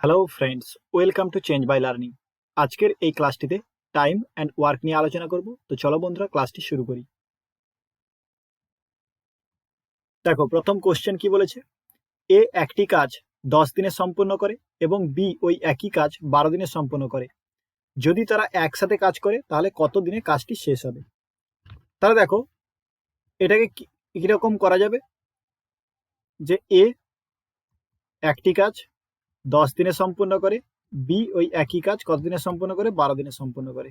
Hello friends welcome to change by learning আজকের এই ক্লাসটিতে time and work নিয়ে আলোচনা করব। তো চলো বন্ধুরা ক্লাসটি শুরু করি। দেখো, প্রথম কোশ্চেন কি বলেছে? এ একটি কাজ দশ দিনে সম্পূর্ণ করে এবং বি ওই একই কাজ বারো দিনে সম্পূর্ণ করে। যদি তারা একসাথে কাজ করে, তাহলে কত দিনে কাজটি শেষ হবে? তাহলে দেখো, এটাকে কীরকম করা যাবে? যে এ একটি কাজ দশ দিনে সম্পূর্ণ করে বি ওই একই কাজ কত দিনে সম্পূর্ণ করে? বারো দিনে সম্পূর্ণ করে।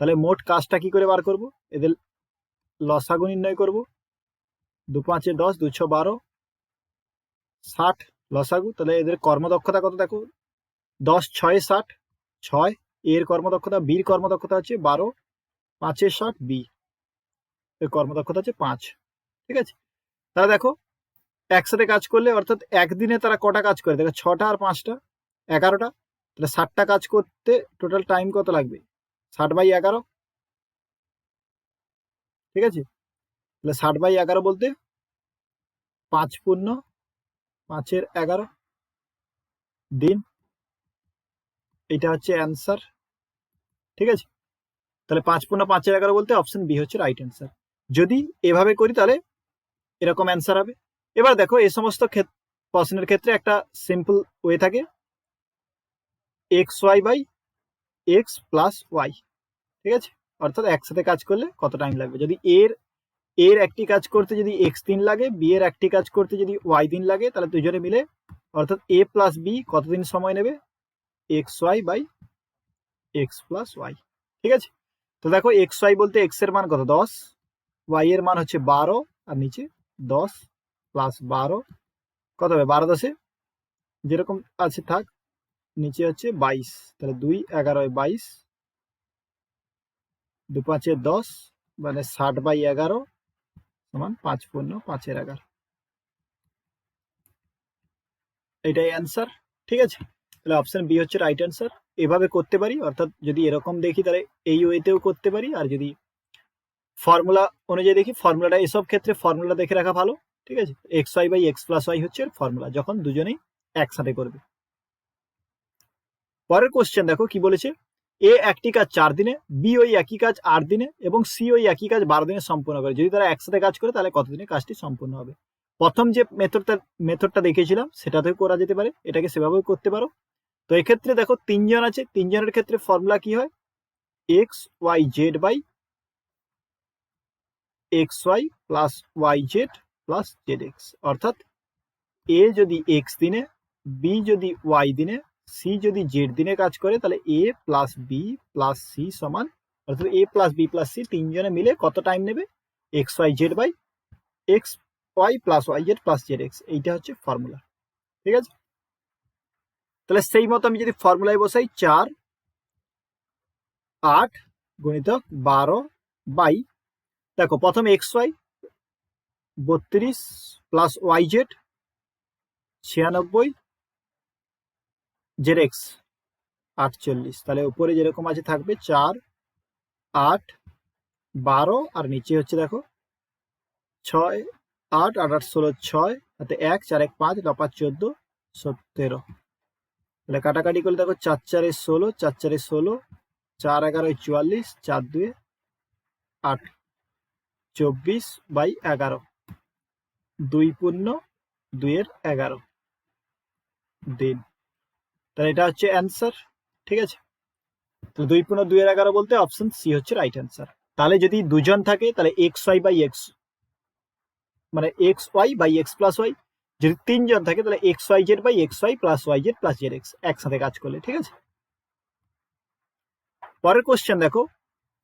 তাহলে মোট কাজটা কি করে বার করব? এদের লসাগু নির্ণয় করব। দু পাঁচে দশ দুশো বারো, ষাট লসাগু। তাহলে এদের কর্মদক্ষতা কত দেখো? দশ, ছয়, ষাট, ছয়, এর কর্মদক্ষতা বির কর্মদক্ষতা হচ্ছে বারো, পাঁচে ষাট বি এর কর্মদক্ষতা হচ্ছে পাঁচ। ঠিক আছে? তাহলে দেখো একসাথে কাজ করলে, অর্থাৎ একদিনে তারা কটা কাজ করে? দেখো, ছটা আর পাঁচটা, এগারোটা, তাহলে ষাটটা কাজ করতে টোটাল টাইম কত লাগবে? ষাট বাই এগারো। ঠিক আছে? তাহলে ষাট বাই এগারো বলতে পাঁচ পূর্ণ পাঁচের এগারো। দিন এটা হচ্ছে অ্যান্সার ঠিক আছে? তাহলে পাঁচ পূর্ণ পাঁচের এগারো বলতে অপশন বি হচ্ছে রাইট অ্যান্সার যদি এভাবে করি তাহলে এরকম অ্যান্সার হবে। এবার দেখো, এই সমস্ত প্রশ্নের ক্ষেত্রে একটা সিম্পল ওয়ে থাকে। X Y by X plus Y ঠিক আছে? অর্থাৎ একসাথে কাজ করলে কত টাইম লাগবে? যদি এর এর একটি কাজ করতে যদি এক্স দিন লাগে বি এর একটি কাজ করতে যদি ওয়াই দিন লাগে, তাহলে দুজনে মিলে, অর্থাৎ এ প্লাস বি কতদিন সময় নেবে? X Y by X plus Y ঠিক আছে? তো দেখো এক্স ওয়াই বলতে এক্সের মান কত? দশ ওয়াই এর মান হচ্ছে বারো, আর নিচে দশ। প্লাস বারো। কত হবে? বারো দশে? যেরকম আছে থাক, নিচে হচ্ছে বাইশ। তাহলে দুই এগারোয় বাইশ। দু পাঁচে দশ মানে ষাট বাই এগারো সমান পাঁচ পূর্ণ পাঁচের এগারো। এটাই অ্যান্সার ঠিক আছে? তাহলে অপশন বি হচ্ছে রাইট অ্যান্সার এভাবে করতে পারি, অর্থাৎ যদি এরকম দেখি তাহলে এই ওয়েতেও করতে পারি, আর যদি ফর্মুলা অনুযায়ী দেখি ফর্মুলাটা এসব ক্ষেত্রে ফর্মুলা দেখে রাখা ভালো। ঠিক আছে? X Y by X plus Y হচ্ছে ফর্মুলা যখন দুজনেই একসাথে করবে। পরের কোশ্চেন দেখো কি বলেছে? এ একটি কাজ চার দিনে বি ওই একই কাজ আট দিনে এবং সি ওই একই কাজ বারো দিনে সম্পূর্ণ করে। যদি তারা একসাথে কাজ করে, তাহলে কতদিনে কাজটি সম্পূর্ণ হবে? প্রথম যে মেথডটা মেথডটা দেখিয়েছিলাম, সেটাতেও করা যেতে পারে, এটাকে সেভাবেও করতে পারো। তো এক্ষেত্রে দেখো তিনজন আছে, তিনজনের ক্ষেত্রে ফর্মুলা কি হয়? X Y Z by X Y plus Y Z plus Z X অর্থাৎ এ যদি এক্স দিনে বি যদি ওয়াই দিনে সি যদি জেড দিনে কাজ করে, তাহলে A plus B plus C সমান, অর্থাৎ A plus B plus C তিনজনে মিলে কত টাইম নেবে? X Y Z by X Y plus Y Z plus Z X এইটা হচ্ছে ফর্মুলা ঠিক আছে? তাহলে সেই মতো আমি যদি ফর্মুলায় বসাই, চার, আট গণিত বারো বাই দেখো প্রথমে এক্স ওয়াই বত্রিশ প্লাস ওয়াই জেড ছিয়ানব্বই জেড এক্স আটচল্লিশ। তাহলে উপরে যেরকম আছে থাকবে চার, আট, বারো, আর নিচে হচ্ছে দেখো ছয়, আট আট আট, ষোলো, ছয় হাতে এক, চার, এক, পাঁচ, ন, পাঁচ, চোদ্দ, সতেরো। তাহলে কাটাকাটি করলে দেখো চার, চারে ষোলো, চার, চারে ষোলো, চার এগারোয় চুয়াল্লিশ, চার, দুয়ে আট, চব্বিশ বাই এগারো। দুই পূর্ণ, দুইয়ের এগারো। দিন। তাহলে এটা হচ্ছে অ্যান্সার ঠিক আছে? তো দুই পূর্ণ, দুইয়ের এগারো বলতে অপশন সি হচ্ছে রাইট অ্যান্সার তাহলে যদি দুজন থাকে, তাহলে এক্স ওয়াই বাই এক্স মানে X Y by X plus Y যদি তিনজন থাকে, তাহলে X Y Z by X Y plus Y Z plus Z X একসাথে কাজ করলে, ঠিক আছে? পরের কোশ্চেন দেখো।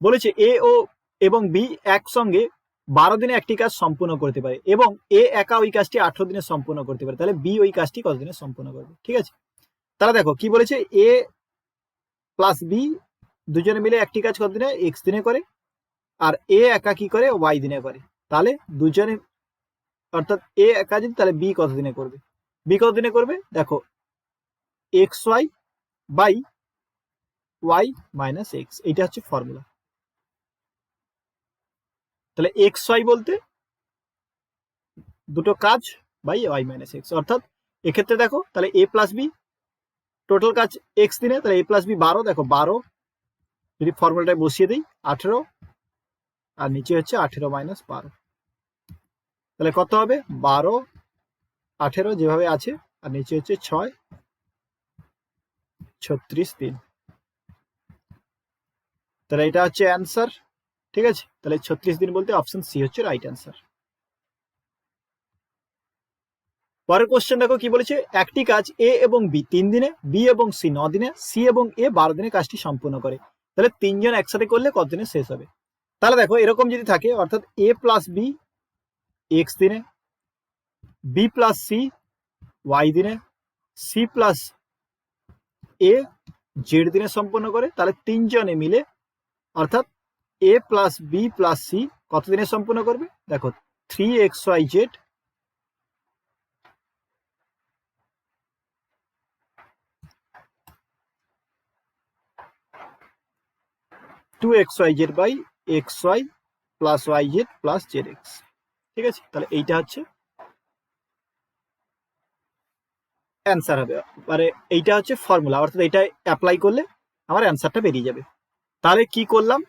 বলেছে এ ও এবং বি একসঙ্গে বারো দিনে একটি কাজ সম্পূর্ণ করতে পারে এবং এ একা ওই কাজটি আঠারো দিনে সম্পূর্ণ করতে পারে। তাহলে বি ওই কাজটি কত দিনে সম্পূর্ণ করবে? ঠিক আছে? তাহলে দেখো, কি বলেছে? এ প্লাস বি দুজনে মিলে একটি কাজ কত দিনে? এক্স দিনে করে। আর এ একা কি করে? ওয়াই দিনে করে। তাহলে দুজনে, অর্থাৎ এ একা যদি, তাহলে বি কত দিনে করবে? বি কত দিনে করবে? দেখো X Y by Y minus X এইটা হচ্ছে ফর্মুলা তাহলে এক্স ওয়াই বলতে দুটো কাজ বাই ওয়াই মাইনাস এক্স অর্থাৎ এক্ষেত্রে দেখো, তাহলে এ প্লাস বি টোটাল কাজ এক্স দিনে, তাহলে এ প্লাস বি বারো, দেখো বারো, যদি ফর্মুলাটায় বসিয়ে দিই, আঠেরো, আর নিচে হচ্ছে আঠেরো মাইনাস বারো। তাহলে কত হবে? বারো, আঠেরো যেভাবে আছে, আর নিচে হচ্ছে ছয়, ছত্রিশ দিন তাহলে এটা হচ্ছে অ্যান্সার ঠিক আছে? তাহলে ছত্রিশ দিন বলতে অপশন সি হচ্ছে রাইট অ্যান্সার পরের কোশ্চেন দেখো কি বলেছে? একটি কাজ এ এবং বি তিন দিনে বি এবং সি ন দিনে সি এবং এ বারো দিনে কাজটি সম্পূর্ণ করে। তাহলে তিনজন একসাথে করলে কত দিনে শেষ হবে? তাহলে দেখো, এরকম যদি থাকে, অর্থাৎ এ প্লাস বি এক্স দিনে বি প্লাস সি ওয়াই দিনে সি প্লাস এ জেড দিনে সম্পন্ন করে, তাহলে তিনজনে মিলে, অর্থাৎ A plus B plus C কত দিনে সম্পূর্ণ করবে? দেখো three X Y Z two X Y Z by X Y plus Y Z plus Z X ঠিক আছে? তাহলে এইটা হচ্ছে অ্যান্সার হবে। মানে এইটা হচ্ছে ফর্মুলা অর্থাৎ এইটা অ্যাপ্লাই করলে আমার অ্যান্সারটা বেরিয়ে যাবে। তাহলে কি করলাম?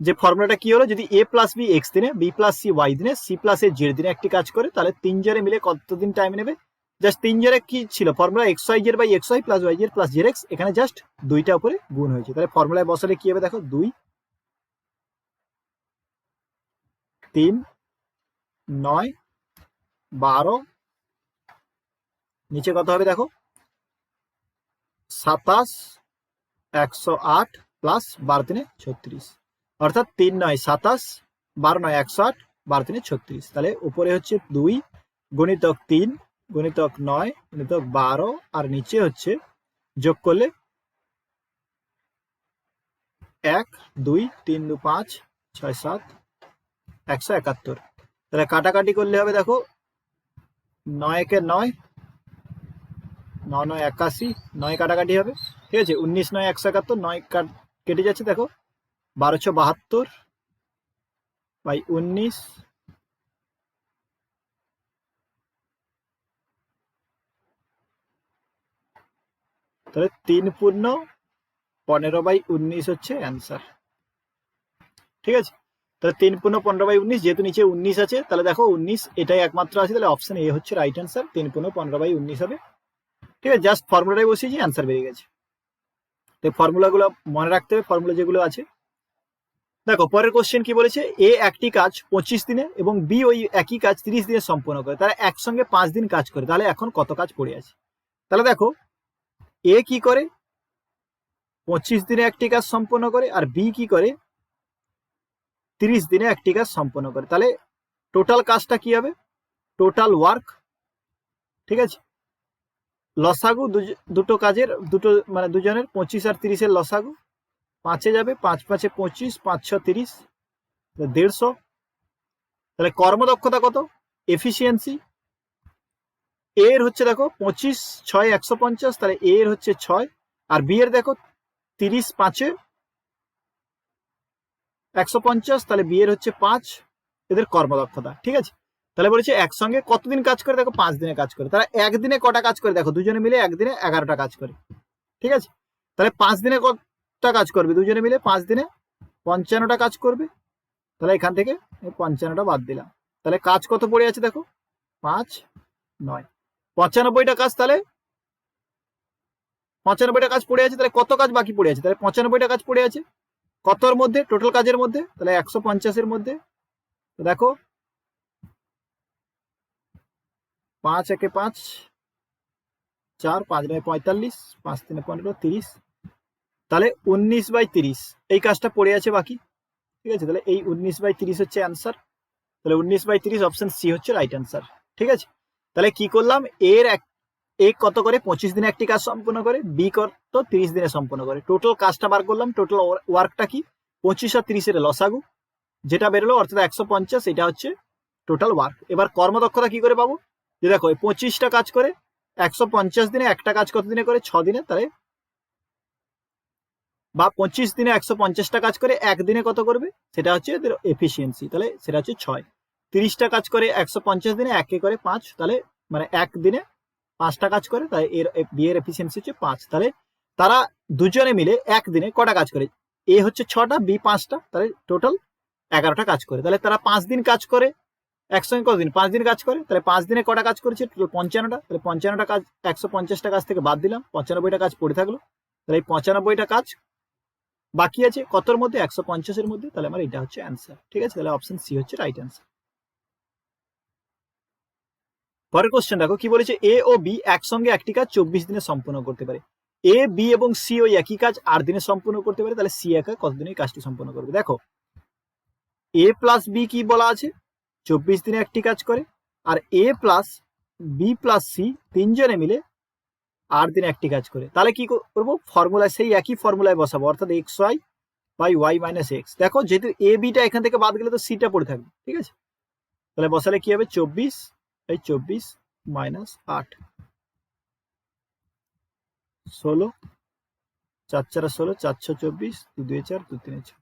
যে ফর্মুলাটা কি হলো? যদি এ প্লাস বি এক্স দিনে বি প্লাস সি ওয়াই দিনে সি প্লাস এ জেড দিনে একটি কাজ করে, তাহলে তিন তিনজনে মিলে কতদিন টাইম নেবে? জাস্ট তিন তিনজনে কি ছিল? Formula X Y Z by X Y plus Y Z plus Z X এখানে জাস্ট দুইটা উপরে গুণ হয়েছে। তাহলে ফর্মুলায় বসালে কি হবে দেখো? দুই, তিন, নয়, বারো, নিচে কত হবে দেখো? সাতাশ, একশো আট প্লাস বারো তিনে ছত্রিশ। অর্থাৎ তিন নয় সাতাশ, বারো নয় একশো আট বারো তিনে ছত্রিশ। তাহলে উপরে হচ্ছে দুই, গণিতক তিন, গণিতক নয়, গণিতক বারো, আর নিচে হচ্ছে যোগ করলে এক, দুই, তিন, দু, পাঁচ, ছয়, সাত, একশো একাত্তর। তাহলে কাটাকাটি করলে হবে দেখো, নয় একে নয় নয় নয় একাশি, নয় কাটাকাটি হবে। ঠিক আছে? উনিশ নয় একশো একাত্তর, নয় কাট কেটে যাচ্ছে দেখো। বারোশো বাহাত্তর বাই উনিশ তাহলে তিন পূর্ণ পনেরো বাই উনিশ হচ্ছে অ্যান্সার ঠিক আছে? তাহলে তিন পূর্ণ পনেরো বাই উনিশ, যেহেতু নিচে উনিশ আছে, তাহলে দেখো উনিশ এটাই একমাত্র আছে, তাহলে অপশন এ হচ্ছে রাইট অ্যান্সার তিন পূর্ণ পনেরো বাই উনিশ হবে। ঠিক আছে? জাস্ট ফর্মুলাটাই বসিয়েছি অ্যান্সার বেরিয়ে গেছে। তো ফর্মুলাগুলো মনে রাখতে হবে ফর্মুলা যেগুলো আছে। দেখো, পরের কোশ্চেন কি বলেছে? এ একটি কাজ পঁচিশ দিনে এবং বি ওই একই কাজ তিরিশ দিনে সম্পন্ন করে। তারা একসঙ্গে পাঁচ দিন কাজ করে। তাহলে এখন কত কাজ পড়ে আছে? তাহলে দেখো এ কি করে? পঁচিশ দিনে একটি কাজ সম্পন্ন করে আর বি কি করে? তিরিশ দিনে একটি কাজ সম্পন্ন করে। তাহলে টোটাল কাজটা কি হবে? টোটাল ওয়ার্ক ঠিক আছে? লসাগু দুটো কাজের, দুটো মানে দুজনের পঁচিশ আর তিরিশের লসাগু। পাঁচে যাবে, পাঁচ পাঁচে পঁচিশ, পাঁচ ছ তিরিশ দেড়শো। তাহলে কর্মদক্ষতা কত? এফিসিয়েন্সি এর হচ্ছে দেখো পঁচিশ, ছয়, একশো পঞ্চাশ, তাহলে এর হচ্ছে ছয়। আর বি এর দেখো তিরিশ, পাঁচে একশো পঞ্চাশ, তাহলে বি এর হচ্ছে পাঁচ। এদের কর্মদক্ষতা, ঠিক আছে? তাহলে বলেছে একসঙ্গে কতদিন কাজ করে? দেখো পাঁচ দিনে কাজ করে। তারা একদিনে কটা কাজ করে? দেখো দুজনে মিলে একদিনে এগারোটা কাজ করে, ঠিক আছে? তাহলে পাঁচ দিনে কতটা কাজ করবে, দুজনে মিলে পাঁচ দিনে পঞ্চান্নটা কাজ করবে। তাহলে এখান থেকে পঞ্চান্নটা বাদ দিলাম। তাহলে কাজ কত পড়ে আছে দেখো? পাঁচ, নয়। পঁচানব্বইটা কাজ তাহলে পঁচানব্বইটা কাজ পড়ে আছে, তাহলে কত কাজ বাকি পড়ে আছে? তাহলে পঁচানব্বইটা কাজ পড়ে আছে। কতর মধ্যে? টোটাল কাজের মধ্যে? তাহলে একশো পঞ্চাশের মধ্যে। দেখো, পাঁচ, একে পাঁচ, চার, পাঁচ, নয়, পঁয়তাল্লিশ, পাঁচ, তিনে, পনেরো, তিরিশ তাহলে উনিশ বাই তিরিশ, এই কাজটা পড়ে আছে বাকি, ঠিক আছে? তাহলে এই উনিশ বাই তিরিশ হচ্ছে অ্যান্সার তাহলে উনিশ বাই তিরিশ অপশন সি হচ্ছে রাইট অ্যান্সার ঠিক আছে? তাহলে কি করলাম? এর এক, এ কত করে? পঁচিশ দিনে একটি কাজ সম্পূর্ণ করে বি কত? তিরিশ দিনে সম্পূর্ণ করে। টোটাল কাজটা বার করলাম টোটাল ওয়ার্কটা কি? পঁচিশ আর তিরিশের লসাগু, যেটা বেরোলো অর্থাৎ একশো পঞ্চাশ, এটা হচ্ছে টোটাল ওয়ার্ক এবার কর্মদক্ষতা কি করে পাবো? যে দেখো পঁচিশটা কাজ করে, একশো পঞ্চাশ দিনে একটা কাজ কত দিনে করে? ছ দিনে তাহলে বা পঁচিশ দিনে একশো পঞ্চাশটা কাজ করে একদিনে কত করবে? সেটা হচ্ছে এদের এফিসিয়েন্সি তাহলে সেটা হচ্ছে ছয়। তিরিশটা কাজ করে একশো পঞ্চাশ দিনে একে করে পাঁচ, তাহলে মানে একদিনে পাঁচটা কাজ করে তাই এর বি এর এফিসিয়েন্সি হচ্ছে পাঁচ। তাহলে তারা দুজনে মিলে একদিনে কটা কাজ করে? এ হচ্ছে ছটা বি পাঁচটা, তাহলে টোটাল এগারোটা কাজ করে। তাহলে তারা পাঁচ দিন কাজ করে, একসঙ্গে কতদিন? পাঁচ দিন কাজ করে। তাহলে পাঁচ দিনে কটা কাজ করেছে? টোটাল পঞ্চান্নটা। তাহলে পঞ্চান্নটা কাজ, একশো পঞ্চাশটা কাজ থেকে বাদ দিলাম। পঁচানব্বইটা কাজ পড়ে থাকল। তাহলে এই পঁচানব্বইটা কাজ বাকি আছে কতর মধ্যে? একশো পঞ্চাশের মধ্যে? তাহলে আমার এটা হচ্ছে অ্যান্সার ঠিক আছে? তাহলে অপশন সি হচ্ছে রাইট অ্যান্সার পরের কোশ্চেন দেখো, কি বলেছে? এ ও বি একসঙ্গে একটি কাজ চব্বিশ দিনে সম্পূর্ণ করতে পারে। এ বি এবং সি ওই একই কাজ আট দিনে সম্পূর্ণ করতে পারে, তাহলে সি একা কতদিনে কাজটি সম্পূর্ণ করবে? দেখো এ প্লাস বি কি বলা আছে? চব্বিশ দিনে একটি কাজ করে, আর A plus B plus C তিনজনে মিলে আট দিন একটি কাজ করে। তাহলে কি করব? ফর্মুলায় সেই একই ফর্মুলায় বসাবো, অর্থাৎ X Y by Y minus X দেখো, যেহেতু এ বিটা এখান থেকে বাদ গেলে তো সিটা পড়ে থাকবে, ঠিক আছে? তাহলে বসালে কি হবে? চব্বিশ এই চব্বিশ মাইনাস আট। ষোলো, চার চার ষোলো, চারশো চব্বিশ দু দুই চার দু তিনে চার।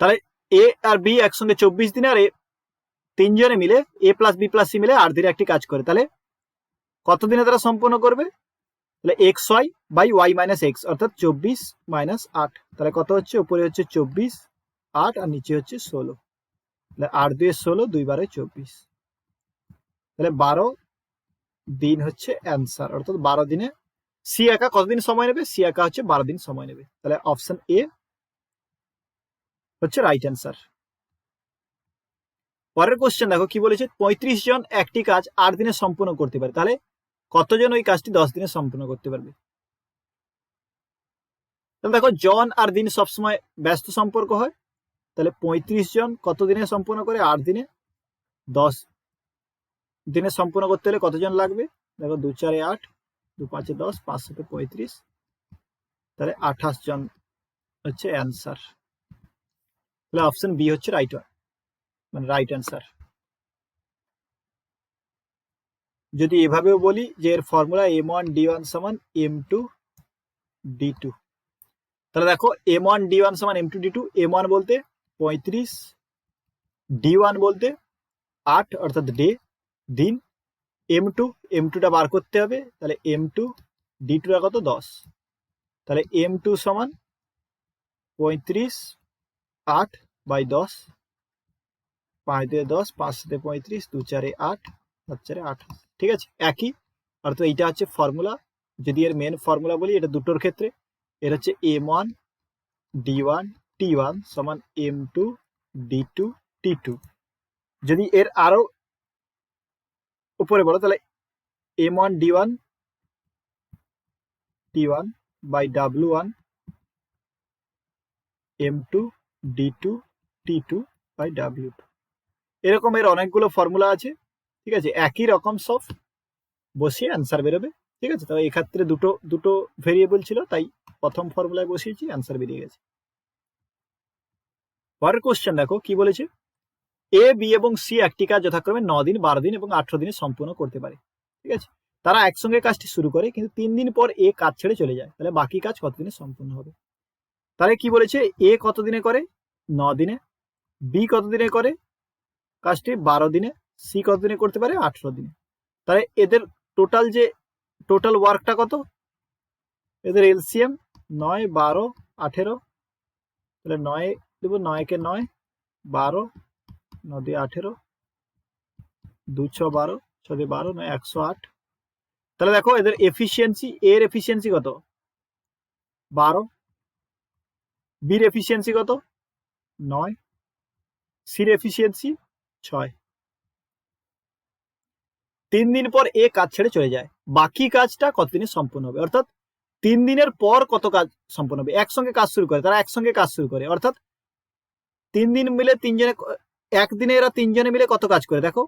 তাহলে এ আর বি একসঙ্গে চব্বিশ দিনে আর এ তিনজনে মিলে A plus B plus C মিলে আর দিনে একটি কাজ করে। তাহলে কত দিনে তারা সম্পূর্ণ করবে? তাহলে X Y by Y minus X অর্থাৎ চব্বিশ মাইনাস আট। তাহলে কত হচ্ছে? উপরে হচ্ছে চব্বিশ, আট, আর নিচে হচ্ছে ষোলো। তাহলে আট দুয়ে ষোলো, দুই বারো, চব্বিশ। তাহলে বারো দিন হচ্ছে অ্যান্সার অর্থাৎ বারো দিনে সি একা কতদিন সময় নেবে? সি একা হচ্ছে বারো দিন সময় নেবে। তাহলে অপশন এ হচ্ছে রাইট অ্যান্সার পরের কোশ্চেন দেখো কি বলেছে? পঁয়ত্রিশ জন একটি কাজ আট দিনে সম্পূর্ণ করতে পারে। তাহলে কতজন ওই কাজটি দশ দিনে সম্পূর্ণ করতে পারবে? তাহলে দেখো জন আর দিন সবসময় ব্যস্ত সম্পর্ক হয়। তাহলে পঁয়ত্রিশ জন কত দিনে সম্পূর্ণ করে? আট দিনে। দশ দিনে সম্পূর্ণ করতে হলে কতজন লাগবে? দেখো দু চারে আট, দু পাঁচে দশ, পাঁচ সাথে পঁয়ত্রিশ। তাহলে আঠাশ জন হচ্ছে অ্যান্সার তাহলে অপশন বি হচ্ছে রাইট মানে রাইট অ্যান্সার যদি এভাবেও বলি যে এর formula M one D one সমান এম টু ডি টু তাহলে দেখো এম ওয়ান ডি ওয়ান সমান M two D two M one বলতে পঁয়ত্রিশ ডি ওয়ান বলতে আট, অর্থাৎ ডে, দিন। এম টু এম টুটা বার করতে হবে, তাহলে এম টু ডি টুটা কত? দশ। তাহলে এম টু সমান পঁয়ত্রিশ, আট বাই দশ, পাঁচ দিয়ে দশ, পাঁচ সাথে পঁয়ত্রিশ, দু চারে আট, সাত চারে আট। ঠিক আছে? একই। অর্থাৎ এইটা হচ্ছে ফর্মুলা যদি এর মেন ফর্মুলা বলি, এটা দুটোর ক্ষেত্রে। এর হচ্ছে M one D one T one সমান M two D two T two যদি এর আরও উপরে বলো, তাহলে M one D one T one by W one M two D two T two by W two এরকম এর অনেকগুলো ফর্মুলা আছে, ঠিক আছে? একই রকম সব বসিয়ে অ্যান্সার বেরোবে, ঠিক আছে? তবে এক্ষেত্রে দুটো দুটো ভেরিয়েবল ছিল, তাই প্রথম ফর্মুলায় বসিয়েছি অ্যান্সার বেরিয়ে গেছে। পরের কোশ্চেন দেখো, কি বলেছে? এ বি এবং সি একটি কাজ যথাক্রমে ন দিন, বারো দিন এবং আঠারো দিনে সম্পূর্ণ করতে পারে, ঠিক আছে? তারা একসঙ্গে কাজটি শুরু করে, কিন্তু তিন দিন পর এ কাজ ছেড়ে চলে যায়, তাহলে বাকি কাজ কতদিনে সম্পূর্ণ হবে? তাহলে কি বলেছে? এ কতদিনে করে? ন দিনে। বি কত দিনে করে? কাজটি বারো দিনে সি কত দিনে করতে পারে? আঠেরো দিনে। তাহলে এদের টোটাল যে টোটাল ওয়ার্কটা কত? এদের এলসিএম নয়, বারো, আঠেরো। তাহলে নয় দেবো, নয়কে নয়, বারো, নদী আঠেরো। দু ছ বারো, ছ দিয়ে বারো, নয়, একশো আট। তাহলে দেখো, এদের এফিসিয়েন্সি এর এফিসিয়েন্সি কত? বারো। বির এফিসিয়েন্সি কত? নয়। সির এফিসিয়েন্সি ছয়। তিন দিন পর এ কাজ ছেড়ে চলে যায়। বাকি কাজটা কতদিনে সম্পূর্ণ হবে? অর্থাৎ তিন দিনের পর কত কাজ সম্পূর্ণ হবে? একসঙ্গে কাজ শুরু করে, তারা একসঙ্গে কাজ শুরু করে। অর্থাৎ তিন দিন মিলে তিনজনে একদিনে এরা তিনজনে মিলে কত কাজ করে? দেখো।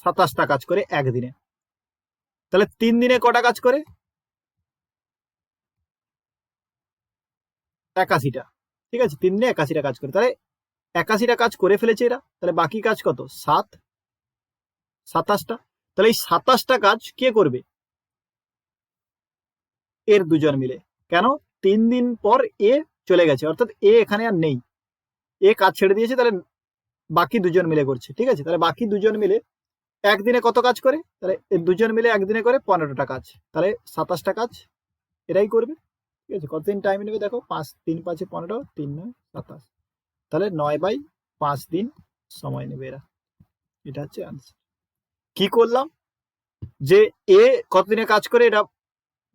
সাতাশটা কাজ করে একদিনে। তাহলে তিন দিনে কটা কাজ করে? একাশিটা। ঠিক আছে? তিন দিনে একাশিটা কাজ করে। তাহলে একাশিটা কাজ করে ফেলেছে এরা। তাহলে বাকি কাজ কত? সাত। সাতাশটা। তাহলে এই সাতাশটা কাজ কে করবে? এর দুজন মিলে। কেন? তিন দিন পর এ চলে গেছে। অর্থাৎ এ এখানে আর নেই। এ কাজ ছেড়ে দিয়েছে, তাহলে বাকি দুজন মিলে করছে। ঠিক আছে? তাহলে বাকি দুজন মিলে একদিনে কত কাজ করে? তাহলে দুজন মিলে একদিনে করে পনেরোটা কাজ। তাহলে সাতাশটা কাজ এরাই করবে। ঠিক আছে? কতদিন টাইম নেবে দেখো? পাঁচ, তিন, পাঁচে পনেরো, তিন, নয়, সাতাশ। তাহলে নয় বাই পাঁচ দিন সময় নেবে এরা। এটা হচ্ছে আনসার কি করলাম? যে এ কতদিনে কাজ করে? এটা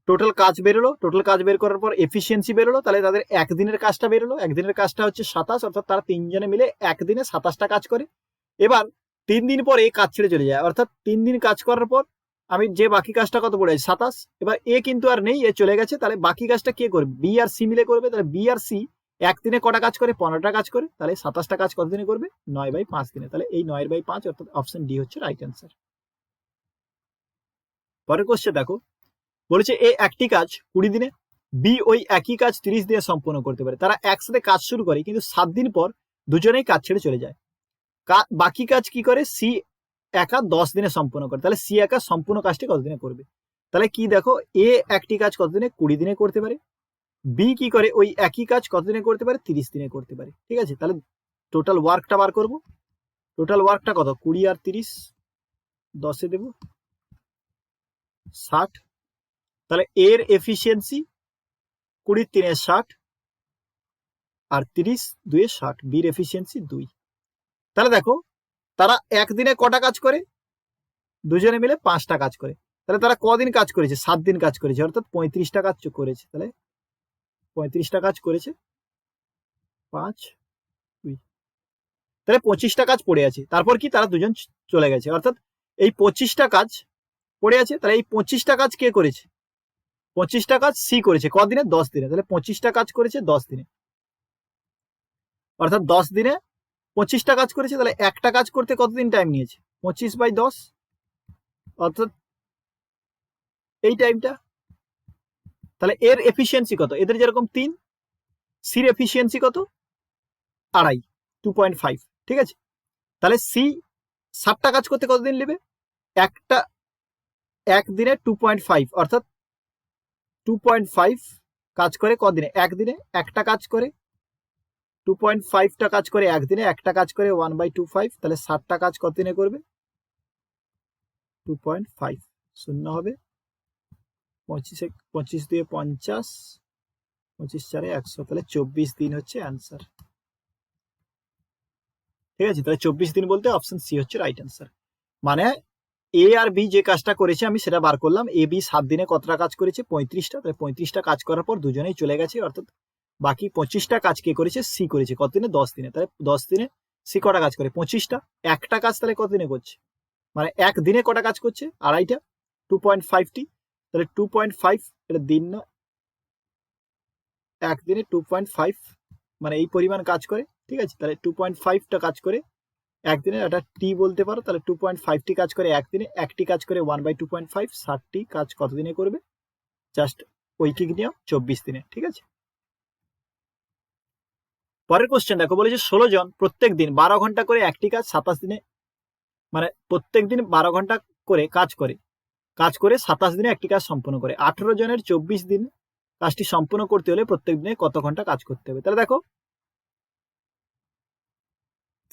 টোটাল কাজ বেরোলো। টোটাল কাজ বের করার পর এফিসিয়েন্সি বেরোলো। তাহলে তাদের একদিনের কাজটা বেরোলো। একদিনের কাজটা হচ্ছে সাতাশ, অর্থাৎ তারা তিনজনে মিলে একদিনে সাতাশটা কাজ করে। এবার তিন দিন পরে কাজ ছেড়ে চলে যায়। অর্থাৎ তিন দিন কাজ করার পর আমি যে বাকি কাজটা কত পড়ে সাতাশ। এবার এ কিন্তু আর নেই, এ চলে গেছে, তাহলে বাকি কাজটা কে করবে? বি আর সি মিলে করবে, তাহলে বি আর সি একদিনে কটা কাজ করে? পনেরোটা কাজ করে, তাহলে সাতাশটা কাজ কত দিনে করবে? নয় বাই পাঁচ দিনে। তাহলে এই নয় বাই পাঁচ অর্থাৎ অপশন ডি হচ্ছে রাইট অ্যান্সার। পরের কোশ্চেন দেখো। বলেছে এ একটি কাজ কুড়ি দিনে, বি ওই একই কাজ তিরিশ দিনে সম্পূর্ণ করতে পারে। তারা একসাথে কাজ শুরু করে, কিন্তু সাত দিন পর দুজনেই কাজ ছেড়ে চলে যায়। বাকি কাজ কি করে? সি একা দশ দিনে সম্পূর্ণ করে তাহলে সি একা সম্পূর্ণ কাজটি কত দিনে করবে? তাহলে কি দেখো, এ একটি কাজ কত দিনে কুড়ি দিনে করতে পারে। বি কি করে? ওই একই কাজ কত দিনে করতে পারে? তিরিশ দিনে করতে পারে। ঠিক আছে? তাহলে টোটাল ওয়ার্কটা বার করব। টোটাল ওয়ার্কটা কত? কুড়ি আর তিরিশ, দশে দেব। ষাট। তাহলে এর এফিসিয়েন্সি কুড়ি তিনে ষাট আর তিরিশ দুয়ে ষাট। বির এফিসিয়েন্সি দুই। তাহলে দেখো তারা একদিনে কটা কাজ করে? দুজনে মিলে পাঁচটা কাজ করে। তাহলে তারা কদিন কাজ করেছে? সাত দিন কাজ করেছে। অর্থাৎ পঁয়ত্রিশটা কাজ করেছে। তাহলে পঁয়ত্রিশটা কাজ করেছে। পাঁচ, দুই। তাহলে পঁচিশটা কাজ পড়ে আছে। তারপর কি? তারা দুজন চলে গেছে। অর্থাৎ এই পঁচিশটা কাজ পড়ে আছে। তাহলে এই পঁচিশটা কাজ কে করেছে? পঁচিশটা কাজ সি করেছে। কদিনে? দশ দিনে। তাহলে পঁচিশটা কাজ করেছে দশ দিনে। অর্থাৎ দশ দিনে পঁচিশটা কাজ করেছে, তাহলে একটা কাজ করতে কতদিন টাইম নিয়েছে? পঁচিশ বাই দশ? অর্থাৎ এই টাইমটা তাহলে এর এফিসিয়েন্সি কত? এদের যেরকম তিন, সির এফিসিয়েন্সি কত? আড়াই টু পয়েন্ট ফাইভ ঠিক আছে? তাহলে সি ষাটটা কাজ করতে কতদিন নেবে? একটা একদিনে টু পয়েন্ট ফাইভ অর্থাৎ টু পয়েন্ট ফাইভ কাজ করে কদিনে? একদিনে একটা কাজ করে টু পয়েন্ট ফাইভটা কাজ করে একদিনে, একটা কাজ করে ওয়ান বাই টু ফাইভ তাহলে ষাটটা কাজ কতদিনে করবে? টু পয়েন্ট ফাইভ শূন্য হবে। পঁচিশে, পঁচিশ দিয়ে পঞ্চাশ, পঁচিশ চারে একশো, তাহলে চব্বিশ দিন হচ্ছে অ্যান্সার ঠিক আছে, তাহলে চব্বিশ দিন বলতে অপশন সি হচ্ছে রাইট অ্যান্সার মানে এ আর বি যে কাজটা করেছে আমি সেটা বার করলাম। এ বি সাত দিনে কতটা কাজ করেছে? পঁয়ত্রিশটা। তাহলে পঁয়ত্রিশটা কাজ করার পর দুজনেই চলে গেছে, অর্থাৎ বাকি পঁচিশটা কাজ কে করেছে? সি করেছে। কত দিনে? দশ দিনে। তাহলে দশ দিনে সি কটা কাজ করে? পঁচিশটা। একটা কাজ তাহলে কত দিনে করছে? মানে এক দিনে কটা কাজ করছে? আড়াইটা? টু পয়েন্ট ফাইভটি তাহলে টু পয়েন্ট ফাইভ এটা দিন না একদিনে টু পয়েন্ট ফাইভ মানে এই পরিমাণ কাজ করে, ঠিক আছে? তাহলে টু পয়েন্ট ফাইভটা কাজ করে একদিনে একটা টি বলতে পারো, তাহলে টু পয়েন্ট ফাইভটি কাজ করে একদিনে একটি কাজ করে one by two point five ষাটটি কাজ কত দিনে করবে? জাস্ট ঐকিক নিয়ম চব্বিশ দিনে, ঠিক আছে? পরের কোশ্চেন দেখো, বলেছে ষোলো জন প্রত্যেক দিন বারো ঘণ্টা করে একটি কাজ, সাতাশ দিনে মানে প্রত্যেক দিন বারো ঘণ্টা করে কাজ করে কাজ করে সাতাশ দিনে একটি কাজ সম্পূর্ণ করে। আঠেরো জনের চব্বিশ দিন কাজটি সম্পূর্ণ করতে হলে প্রত্যেক দিনে কত ঘণ্টা কাজ করতে হবে? তাহলে দেখো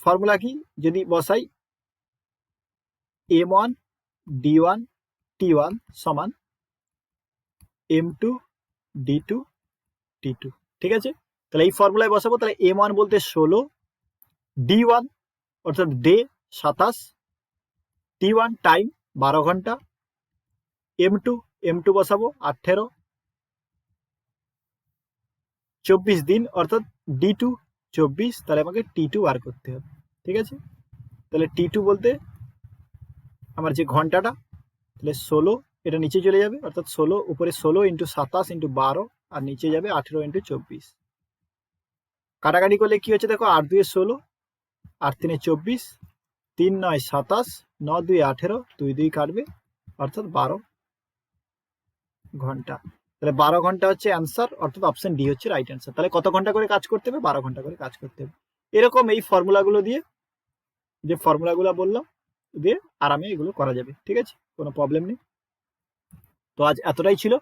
ফর্মুলা কি? যদি বসাই M one D one T one সমান M two D two T two ঠিক আছে? তাহলে এই ফর্মুলায় বসাবো, তাহলে এম ওয়ান বলতে ষোলো ডি ওয়ান অর্থাৎ ডে সাতাশ টি ওয়ান টাইম বারো ঘণ্টা এম টু এম টু বসাবো আঠেরো, চব্বিশ দিন অর্থাৎ ডি টু চব্বিশ, তাহলে আমাকে টি টু বার করতে হবে, ঠিক আছে? তাহলে টি টু বলতে আমার যে ঘন্টাটা, তাহলে ষোলো, এটা নিচে চলে যাবে, অর্থাৎ ষোলো, উপরে ষোলো ইন্টু সাতাশ ইন্টু বারো, আর নিচে যাবে আঠেরো ইন্টু চব্বিশ। কাটাকাটি করলে কি হচ্ছে দেখো? আট দুয়ে ষোলো, আট তিনে চব্বিশ, তিন নয় সাতাশ, ন দুই আঠেরো, দুই দুই কাটবে, অর্থাৎ বারো ঘণ্টা। তাহলে বারো ঘণ্টা হচ্ছে অ্যান্সার অর্থাৎ অপশন ডি হচ্ছে রাইট অ্যান্সার তাহলে কত ঘণ্টা করে কাজ করতে হবে? বারো ঘণ্টা করে কাজ করতে হবে। এরকম এই ফর্মুলাগুলো দিয়ে, যে ফর্মুলাগুলো বললাম, দিয়ে আরামে এগুলো করা যাবে। ঠিক আছে? কোনো প্রবলেম নেই। তো আজ এতটাই ছিল।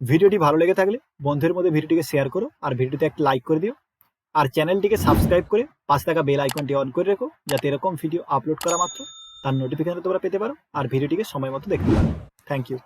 ভিডিওটি ভালো লেগে থাকলে বন্ধুদের মধ্যে ভিডিওটিকে শেয়ার করো, আর ভিডিওতে একটা লাইক করে দিও। আর চ্যানেলটিকে সাবস্ক্রাইব করে পাশে থাকা বেল আইকনটি অন করে রেখো, যাতে এরকম ভিডিও আপলোড করা মাত্র তার নোটিফিকেশন তোমরা পেতে পারো আর ভিডিওটিকে সময় মতো দেখতে পারো। Thank you